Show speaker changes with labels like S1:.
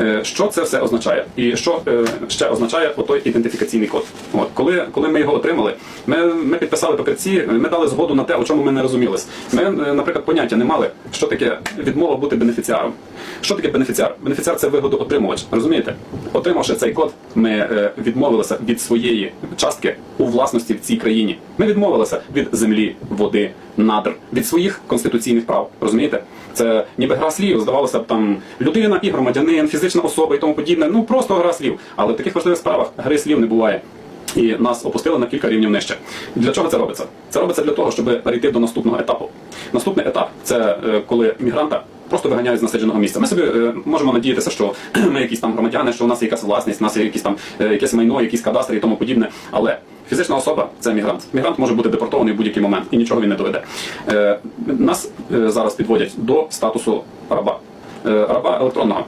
S1: Е, Що це все означає? І що е, ще означає отой ідентифікаційний код? От коли, коли ми його отримали, ми, ми підписали папірці, ми дали згоду на те, у чому ми не розумілись. Ми, е, наприклад, поняття не мали, що таке відмова бути бенефіціаром. Що таке бенефіціар? Бенефіціар це вигодоотримувач. Розумієте? Отримавши цей код, ми відмовилися від своєї частки у власності в цій країні. Ми відмовилися від землі, води, надр, від своїх конституційних прав. Розумієте? Це ніби гра слів, здавалося б, там людина і громадянин, фізична особа і тому подібне. Ну просто гра слів. Але в таких важливих справах гри слів не буває. І нас опустили на кілька рівнів нижче. Для чого це робиться? Це робиться для того, щоб перейти до наступного етапу. Наступний етап це е, коли мігранта просто виганяють з насадженого місця. Ми собі е, можемо надіятися, що ми якісь там громадяни, що у нас є якась власність, у нас є якісь там е, якесь майно, якісь кадастри і тому подібне. Але фізична особа це мігрант. Мігрант може бути депортований в будь-який момент і нічого він не доведе. Е, нас е, зараз підводять до статусу раба. Е, раба електронного.